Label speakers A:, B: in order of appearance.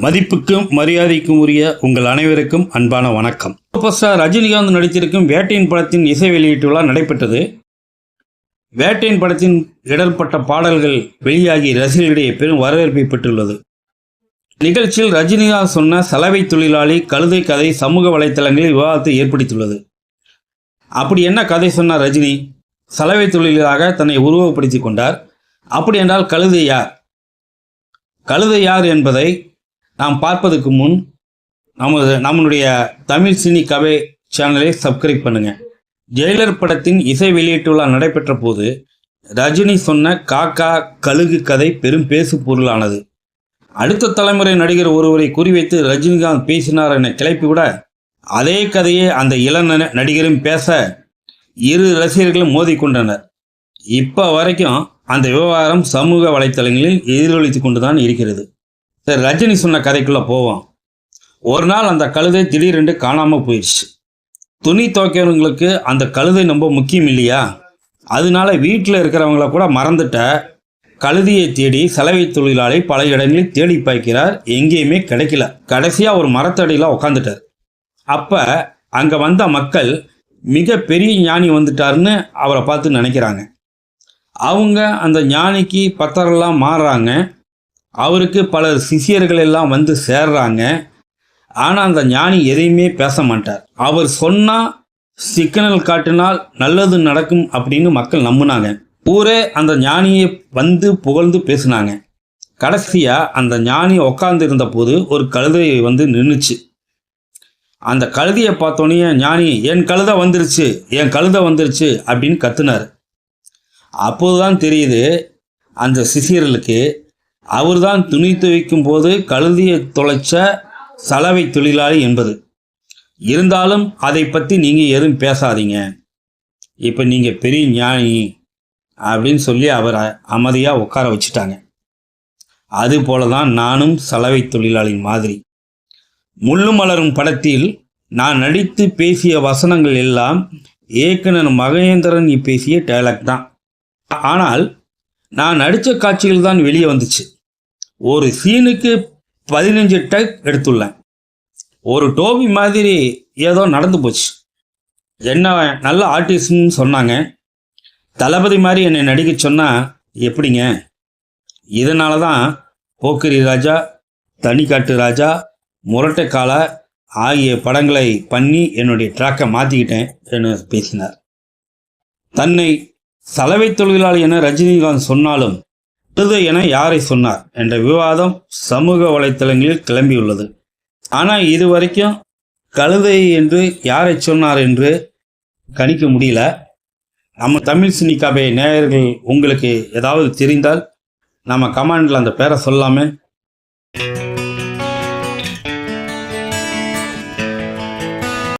A: மதிப்புக்கும் மரியாதைக்கும் உரிய உங்கள் அனைவருக்கும் அன்பான வணக்கம். சூப்பர் ஸ்டார் ரஜினிகாந்த் நடித்திருக்கும் வேட்டையின் படத்தின் இசை வெளியீட்டு விழா நடைபெற்றது. வேட்டையின் படத்தின் இடல்பட்ட பாடல்கள் வெளியாகி ரசிகர்களிடையே பெரும் வரவேற்பை பெற்றுள்ளது. நிகழ்ச்சியில் ரஜினிகாந்த் சொன்ன சலவை தொழிலாளி கழுதை கதை சமூக வலைத்தளங்களில் விவாதத்தை ஏற்படுத்தியுள்ளது. அப்படி என்ன கதை சொன்னார் ரஜினி? சலவை தொழிலாக தன்னை உருவப்படுத்தி கொண்டார். அப்படி என்றால் கழுதை யார்? கழுதை யார் என்பதை நாம் பார்ப்பதற்கு முன் நமது நம்மளுடைய தமிழ் சினி கவை சேனலை சப்ஸ்கிரைப் பண்ணுங்க. ஜெயிலர் படத்தின் இசை வெளியீட்டு விழா நடைபெற்ற போது ரஜினி சொன்ன காக்கா கழுகு கதை பெரும் பேசு பொருளானது. அடுத்த தலைமுறை நடிகர் ஒருவரை குறிவைத்து ரஜினிகாந்த் பேசினார் என கிளப்பிவிட அதே கதையை அந்த இளம் நடிகரும் பேச இரு ரசிகர்களும் மோதிக்கொண்டனர். இப்போ வரைக்கும் அந்த விவகாரம் சமூக வலைத்தளங்களில் எதிரொலித்து கொண்டுதான் இருக்கிறது. சரி ரஜினி சொன்ன கதைக்குள்ளே போவோம். ஒரு நாள் அந்த கழுதை திடீரென்று காணாமல் போயிடுச்சு துணி துவைக்கிறவங்களுக்கு அந்த கழுதை ரொம்ப முக்கியம் இல்லையா? அதனால வீட்டில் இருக்கிறவங்கள கூட மறந்துட்ட கழுதியை தேடி சலவை தொழிலாளி பல இடங்களில் தேடி பாய்க்கிறார். எங்கேயுமே கிடைக்கல. கடைசியாக ஒரு மரத்தடியில் உட்காந்துட்டார் அப்போ அங்கே வந்த மக்கள் மிக பெரிய ஞானி வந்துட்டாருன்னு அவரை பார்த்து நினைக்கிறாங்க. அவங்க அந்த ஞானிக்கு பத்தரெல்லாம் மாறுறாங்க. அவருக்கு பல சிஷியர்கள் எல்லாம் வந்து சேர்றாங்க. ஆனால் அந்த ஞானி எதையுமே பேச மாட்டார். அவர் சொன்னால் சிக்கனல் காட்டினால் நல்லது நடக்கும் அப்படின்னு மக்கள் நம்பினாங்க. ஊரே அந்த ஞானியை வந்து புகழ்ந்து பேசினாங்க. கடைசியாக அந்த ஞானி உட்கார்ந்து இருந்த போது ஒரு கழுதையை வந்து நின்றுச்சு அந்த கழுதையை பார்த்தோன்னே ஞானி என் கழுதை வந்துருச்சு என் கழுதை வந்துருச்சு அப்படின்னு கத்துனார். அப்போதுதான் தெரியுது அந்த சிசியர்களுக்கு அவர்தான் துணி துவைக்கும் போது கழுதியை தொலைச்ச சலவை தொழிலாளி என்பது. இருந்தாலும் அதை பற்றி நீங்கள் எதுவும் பேசாதீங்க. இப்போ நீங்கள் பெரிய ஞானி அப்படின்னு சொல்லி அவரை அமைதியாக உட்கார வச்சுட்டாங்க. அதுபோல தான் நானும் சலவை தொழிலாளி மாதிரி. முள்ளு மலரும் படத்தில் நான் நடித்து பேசிய வசனங்கள் எல்லாம் இயக்குனர் மகேந்திரன் பேசிய டைலாக் தான். ஆனால் நான் நடித்த காட்சிகள் தான் வெளியே வந்துச்சு. ஒரு சீனுக்கு பதினஞ்சு டக் எடுத்துள்ளேன். ஒரு டோபி மாதிரி ஏதோ நடந்து போச்சு. என்ன நல்ல ஆர்டிஸ்ட்னு சொன்னாங்க. தளபதி மாதிரி என்னை நடிக்க சொன்னால் எப்படிங்க? இதனால தான் போக்கிரி ராஜா தனிக்காட்டு ராஜா முரட்டைக்கால ஆகிய படங்களை பண்ணி என்னுடைய ட்ராக்கை மாற்றிக்கிட்டேன் என பேசினார். தன்னை சலவை தொழிலாளி என ரஜினிகாந்த் சொன்னாலும் கழுதை என யாரை சொன்னார்? என்ற விவாதம் சமூக வலைத்தளங்களில் கிளம்பியுள்ளது. ஆனால் இதுவரைக்கும் கழுதை என்று யாரை சொன்னார் என்று கணிக்க முடியல. நம்ம தமிழ் சினிக்காபே நேயர்கள் உங்களுக்கு ஏதாவது தெரிந்தால் நம்ம கமாண்டில் அந்த பேரை சொல்லாமல்